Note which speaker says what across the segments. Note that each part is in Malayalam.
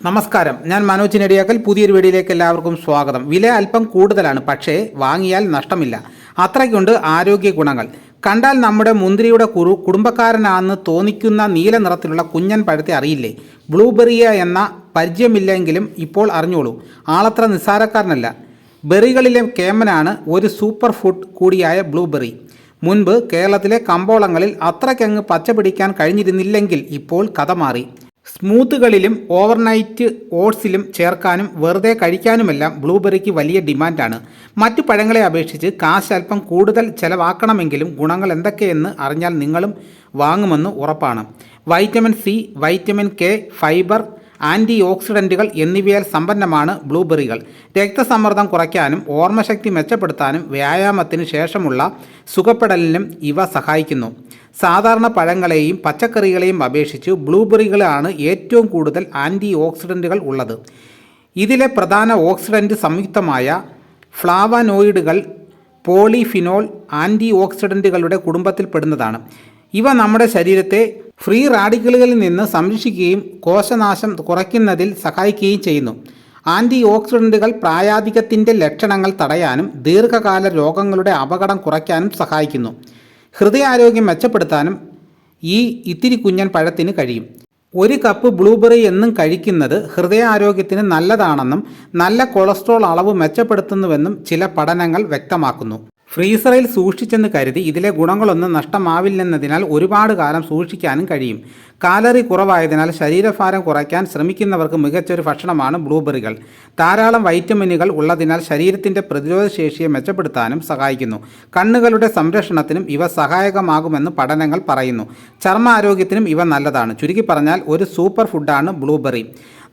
Speaker 1: നമസ്കാരം. ഞാൻ മനോജ് നെടിയാക്കൽ പുതിയൊരു വീഡിയോയിലേക്ക് എല്ലാവർക്കും സ്വാഗതം. വില അല്പം കൂടുതലാണ് പക്ഷേ വാങ്ങിയാൽ നഷ്ടമില്ല. അത്രയ്ക്കുണ്ട് ആരോഗ്യ ഗുണങ്ങൾ. കണ്ടാൽ നമ്മുടെ മുന്തിരിയുടെ കുറു കുടുംബക്കാരനാണെന്ന് തോന്നിക്കുന്ന നീല നിറത്തിലുള്ള കുഞ്ഞൻ പഴത്തെ അറിയില്ലേ? ബ്ലൂബെറിയ എന്ന പരിചയമില്ലെങ്കിലും ഇപ്പോൾ അറിഞ്ഞോളൂ. ആളത്ര നിസ്സാരക്കാരനല്ല. ബെറികളിലെ കേമനാണ് ഒരു സൂപ്പർ ഫുഡ് കൂടിയായ ബ്ലൂബെറി. മുൻപ് കേരളത്തിലെ കമ്പോളങ്ങളിൽ അത്രയ്ക്കങ്ങ് പച്ച പിടിക്കാൻ കഴിഞ്ഞിരുന്നില്ലെങ്കിൽ ഇപ്പോൾ കഥ മാറി. സ്മൂത്തുകളിലും ഓവർനൈറ്റ് ഓട്സിലും ചേർക്കാനും വെറുതെ കഴിക്കാനുമെല്ലാം ബ്ലൂബെറിക്ക് വലിയ ഡിമാൻഡാണ്. മറ്റു പഴങ്ങളെ അപേക്ഷിച്ച് കാശ് അല്പം കൂടുതൽ ചിലവാക്കണമെങ്കിലും ഗുണങ്ങൾ എന്തൊക്കെയെന്ന് അറിഞ്ഞാൽ നിങ്ങളും വാങ്ങുമെന്ന് ഉറപ്പാണ്. Vitamin C vitamin K fibre anti ഓക്സിഡന്റുകൾ എന്നിവയാൽ സമ്പന്നമാണ് ബ്ലൂബെറികൾ. രക്തസമ്മർദ്ദം കുറയ്ക്കാനും ഓർമ്മശക്തി മെച്ചപ്പെടുത്താനും വ്യായാമത്തിന് ശേഷമുള്ള സുഖപ്പെടലിനും ഇവ സഹായിക്കുന്നു. സാധാരണ പഴങ്ങളെയും പച്ചക്കറികളെയും അപേക്ഷിച്ച് ബ്ലൂബെറികളാണ് ഏറ്റവും കൂടുതൽ ആന്റി ഓക്സിഡന്റുകൾ ഉള്ളത്. ഇതിലെ പ്രധാന ഓക്സിഡന്റ് സംയുക്തമായ ഫ്ലാവനോയിഡുകൾ പോളിഫിനോൾ ആന്റി ഓക്സിഡന്റുകളുടെ കുടുംബത്തിൽപ്പെടുന്നതാണ് ഇവ നമ്മുടെ ശരീരത്തെ ഫ്രീ റാഡിക്കലുകളിൽ നിന്ന് സംരക്ഷിക്കുകയും കോശനാശം കുറയ്ക്കുന്നതിൽ സഹായിക്കുകയും ചെയ്യുന്നു. ആന്റി ഓക്സിഡന്റുകൾ പ്രായാധികത്തിന്റെ ലക്ഷണങ്ങൾ തടയാനും ദീർഘകാല രോഗങ്ങളുടെ അപകടം കുറയ്ക്കാനും സഹായിക്കുന്നു. ഹൃദയാരോഗ്യം മെച്ചപ്പെടുത്താനും ഈ ഇത്തിരി കുഞ്ഞൻ പഴത്തിന് കഴിയും. ഒരു കപ്പ് ബ്ലൂബെറി എന്നും കഴിക്കുന്നത് ഹൃദയാരോഗ്യത്തിന് നല്ലതാണെന്നും നല്ല കൊളസ്ട്രോൾ അളവ് മെച്ചപ്പെടുത്തുന്നുവെന്നും ചില പഠനങ്ങൾ വ്യക്തമാക്കുന്നു. ഫ്രീസറിൽ സൂക്ഷിച്ചെന്ന് കരുതി ഇതിലെ ഗുണങ്ങളൊന്നും നഷ്ടമാവില്ലെന്നതിനാൽ ഒരുപാട് കാലം സൂക്ഷിക്കാനും കഴിയും. കാലറി കുറവായതിനാൽ ശരീരഭാരം കുറയ്ക്കാൻ ശ്രമിക്കുന്നവർക്ക് മികച്ചൊരു ഭക്ഷണമാണ് ബ്ലൂബെറികൾ. ധാരാളം വൈറ്റമിനുകൾ ഉള്ളതിനാൽ ശരീരത്തിന്റെ പ്രതിരോധശേഷിയെ മെച്ചപ്പെടുത്താനും സഹായിക്കുന്നു. കണ്ണുകളുടെ സംരക്ഷണത്തിനും ഇവ സഹായകമാകുമെന്ന് പഠനങ്ങൾ പറയുന്നു. ചർമ്മ ആരോഗ്യത്തിനും ഇവ നല്ലതാണ്. ചുരുക്കി പറഞ്ഞാൽ ഒരു സൂപ്പർ ഫുഡാണ് ബ്ലൂബെറി.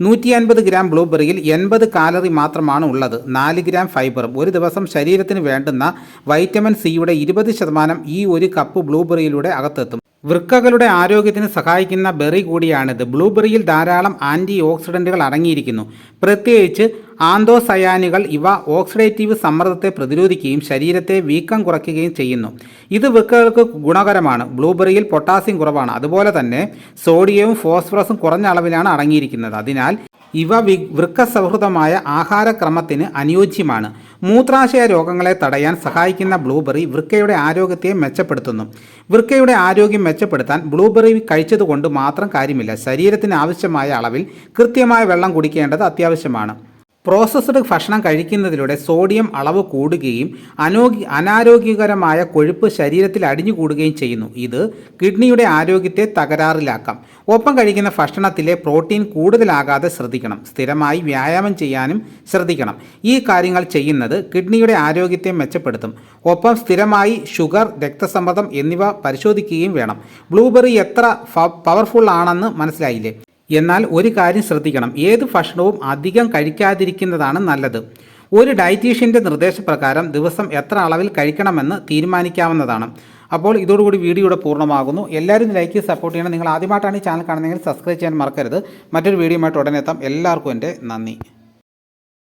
Speaker 1: നൂറ്റി അൻപത് ഗ്രാം ബ്ലൂബെറിയിൽ എൺപത് കാലറി മാത്രമാണ് ഉള്ളത്. നാല് ഗ്രാം ഫൈബറും ഒരു ദിവസം ശരീരത്തിന് വേണ്ടുന്ന വൈറ്റമിൻ സിയുടെ ഇരുപത് ശതമാനം ഈ ഒരു കപ്പ് ബ്ലൂബെറിയിലൂടെ അകത്തെത്തും. വൃക്കകളുടെ ആരോഗ്യത്തിന് സഹായിക്കുന്ന ബെറി കൂടിയാണിത്. ബ്ലൂബെറിയിൽ ധാരാളം ആന്റി ഓക്സിഡന്റുകൾ അടങ്ങിയിരിക്കുന്നു. പ്രത്യേകിച്ച് ആന്തോസയാനുകൾ ഇവ ഓക്സിഡേറ്റീവ് സമ്മർദ്ദത്തെ പ്രതിരോധിക്കുകയും ശരീരത്തെ വീക്കം കുറയ്ക്കുകയും ചെയ്യുന്നു. ഇത് വൃക്കകൾക്ക് ഗുണകരമാണ്. ബ്ലൂബെറിയിൽ പൊട്ടാസ്യം കുറവാണ്. അതുപോലെ തന്നെ സോഡിയവും ഫോസ്ഫറസും കുറഞ്ഞ അളവിലാണ് അടങ്ങിയിരിക്കുന്നത്. അതിനാൽ ഇവ വി വൃക്കസൗഹൃദമായ ആഹാരക്രമത്തിന് അനുയോജ്യമാണ്. മൂത്രാശയ രോഗങ്ങളെ തടയാൻ സഹായിക്കുന്ന ബ്ലൂബെറി വൃക്കയുടെ ആരോഗ്യത്തെ മെച്ചപ്പെടുത്തുന്നു. വൃക്കയുടെ ആരോഗ്യം മെച്ചപ്പെടുത്താൻ ബ്ലൂബെറി കഴിച്ചതുകൊണ്ട് മാത്രം കാര്യമില്ല. ശരീരത്തിന് ആവശ്യമായ അളവിൽ കൃത്യമായ വെള്ളം കുടിക്കേണ്ടത് അത്യാവശ്യമാണ്. പ്രോസസ്ഡ് ഭക്ഷണം കഴിക്കുന്നതിലൂടെ സോഡിയം അളവ് കൂടുകയും അനോഗ്യ അനാരോഗ്യകരമായ കൊഴുപ്പ് ശരീരത്തിൽ അടിഞ്ഞുകൂടുകയും ചെയ്യുന്നു. ഇത് കിഡ്നിയുടെ ആരോഗ്യത്തെ തകരാറിലാക്കാം. ഒപ്പം കഴിക്കുന്ന ഭക്ഷണത്തിലെ പ്രോട്ടീൻ കൂടുതലാകാതെ ശ്രദ്ധിക്കണം. സ്ഥിരമായി വ്യായാമം ചെയ്യാനും ശ്രദ്ധിക്കണം. ഈ കാര്യങ്ങൾ ചെയ്യുന്നത് കിഡ്നിയുടെ ആരോഗ്യത്തെ മെച്ചപ്പെടുത്തും. ഒപ്പം സ്ഥിരമായി ഷുഗർ രക്തസമ്മർദ്ദം എന്നിവ പരിശോധിക്കുകയും വേണം. ബ്ലൂബെറി എത്ര പവർഫുൾ ആണെന്ന് മനസ്സിലായില്ലേ? എന്നാൽ ഒരു കാര്യം ശ്രദ്ധിക്കണം. ഏത് ഭക്ഷണവും അധികം കഴിക്കാതിരിക്കുന്നതാണ് നല്ലത്. ഒരു ഡയറ്റീഷ്യന്റെ നിർദ്ദേശപ്രകാരം ദിവസം എത്ര അളവിൽ കഴിക്കണമെന്ന് തീരുമാനിക്കാവുന്നതാണ്. അപ്പോൾ ഇതോടുകൂടി വീഡിയോയുടെ പൂർണമാകുന്നു. എല്ലാവരും ലൈക്ക് സപ്പോർട്ട് ചെയ്യണം. നിങ്ങൾ ആദ്യമായിട്ടാണ് ഈ ചാനൽ കാണുന്നതെങ്കിൽ സബ്സ്ക്രൈബ് ചെയ്യാൻ മറക്കരുത്. മറ്റൊരു വീഡിയോയുമായിട്ട് ഉടനെ എത്താം. എല്ലാവർക്കും എന്റെ നന്ദി.